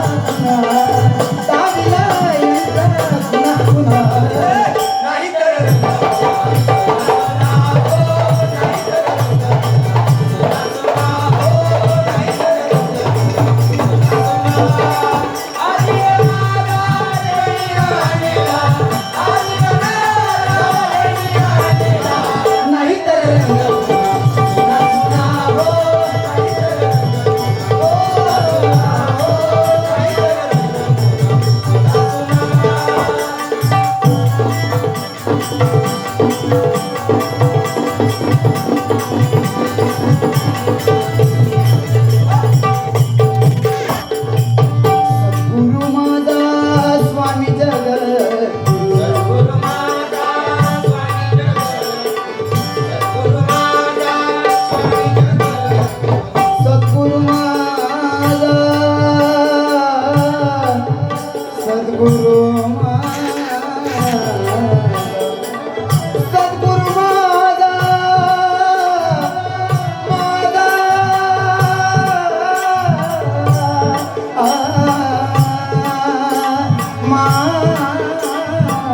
Oh,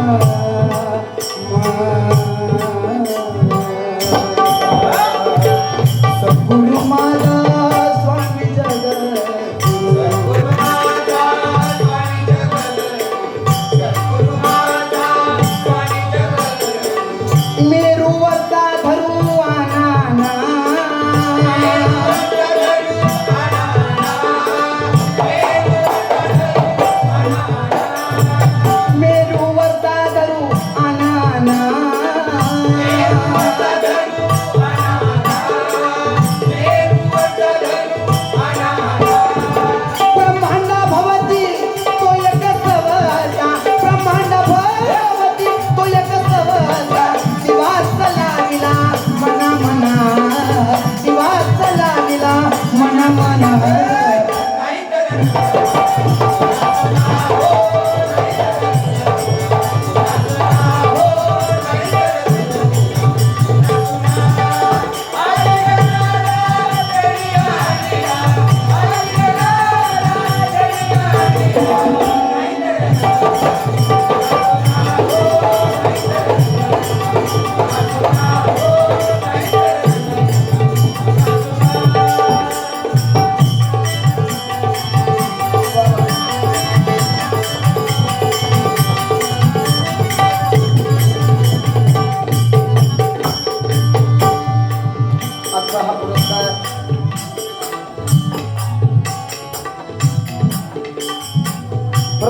Oh.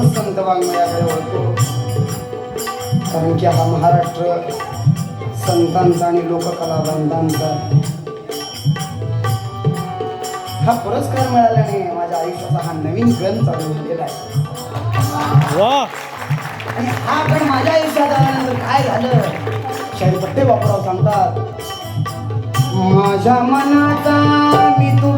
संत वाङ्मयाकडे ओळखतो कारण की हा महाराष्ट्र संतांचा आणि लोककला लोककलावंतांचा हा पुरस्कार मिळाल्याने माझ्या आयुष्याचा हा नवीन गण चालू झालेला आहे. आणि हा गण माझ्या आयुष्यात आल्यानंतर काय झालं? शाही पट्टे बापराव सांगतात. माझ्या मनाचा मी तू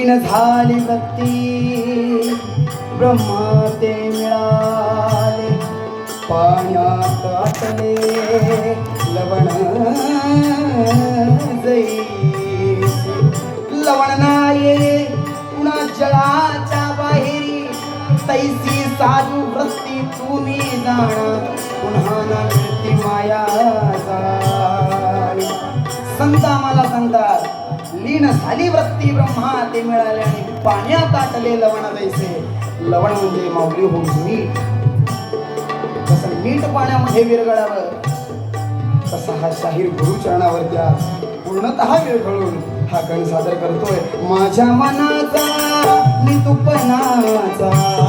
तीन झाली वृत्ती ब्रह्मा ते मिळाले. पाण्यात आटले लवण लवण नाये पुन्हा जळाच्या बाहेरी. तैसी साधू वृत्ती तुम्ही जाणा पुन्हा ना माया जाणी. संत आम्हाला सांगतात लीन झाली वृत्ती ब्रह्मा ते मिळाले आणि पाण्यात आटले लवण जायचे लवण म्हणजे माऊली होऊन मीठ. जसं मीठ पाण्यामध्ये विरघळावं. तसा हा शाहीर गुरुचरणावरती आज पूर्णतः विरघळून हा कण सादर करतोय. माझ्या मनाचा मी तुपनाचा.